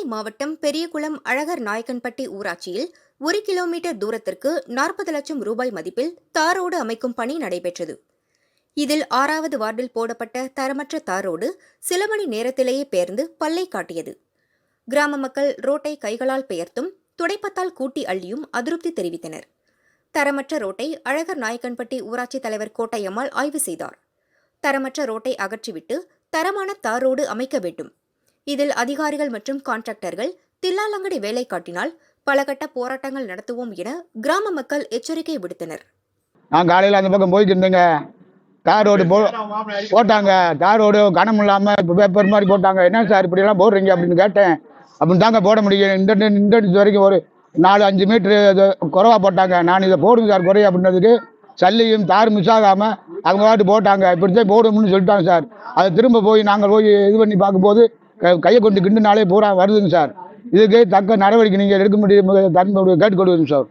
தேனி மாவட்டம் பெரியகுளம் அழகர் நாயக்கன்பட்டி ஊராட்சியில் ஒரு கிலோமீட்டர் தூரத்திற்கு நாற்பது லட்சம் ரூபாய் மதிப்பில் தாரோடு அமைக்கும் பணி நடைபெற்றது. இதில் ஆறாவது வார்டில் போடப்பட்ட தரமற்ற தாரோடு சில மணி நேரத்திலேயே பெயர்ந்து பல்லை காட்டியது. கிராம மக்கள் ரோட்டை கைகளால் பெயர்த்தும் துடைப்பத்தால் கூட்டி அள்ளியும் அதிருப்தி தெரிவித்தனர். தரமற்ற ரோட்டை அழகர் நாயக்கன்பட்டி ஊராட்சி தலைவர் கோட்டையம்மாள் ஆய்வு செய்தார். தரமற்ற ரோட்டை அகற்றிவிட்டு தரமான தார் ரோடு அமைக்க வேண்டும். இதில் அதிகாரிகள் மற்றும் கான்ட்ராக்டர்கள் தில்லாலங்கடி வேலை காட்டினால் பல கட்ட போராட்டங்கள் நடத்துவோம் என கிராம மக்கள் எச்சரிக்கை விடுத்தனர். நான் காலையில் அந்த பக்கம் போயிட்டு இருந்தேங்க. தார் ரோடு போ போட்டாங்க. தார் ரோடு கனம் இல்லாமல் இப்போ பேப்பர் மாதிரி போட்டாங்க. என்ன சார் இப்படியெல்லாம் போடுறீங்க அப்படின்னு கேட்டேன். அப்படின்னு தாங்க போட முடியும் இந்த இந்த வரைக்கும் ஒரு நாலு அஞ்சு மீட்ரு இது போட்டாங்க. நான் இதை போடுங்க சார் குறைய அப்படின்னதுக்கு சல்லியும் தார் மிஸ் ஆகாமல் அவங்க வாட்டு போட்டாங்க. இப்படித்தான் போடும்னு சொல்லிட்டாங்க சார். அதை திரும்ப போய் நாங்கள் போய் இது பண்ணி பார்க்கும்போது கையை கொண்டு கிண்டுனாலே பூரா வருதுங்க சார். இதுக்கு தக்க நடவடிக்கை நீங்கள் எடுக்க முடியும்? தன் கேட்டுக்கொள்வதுங்க சார்.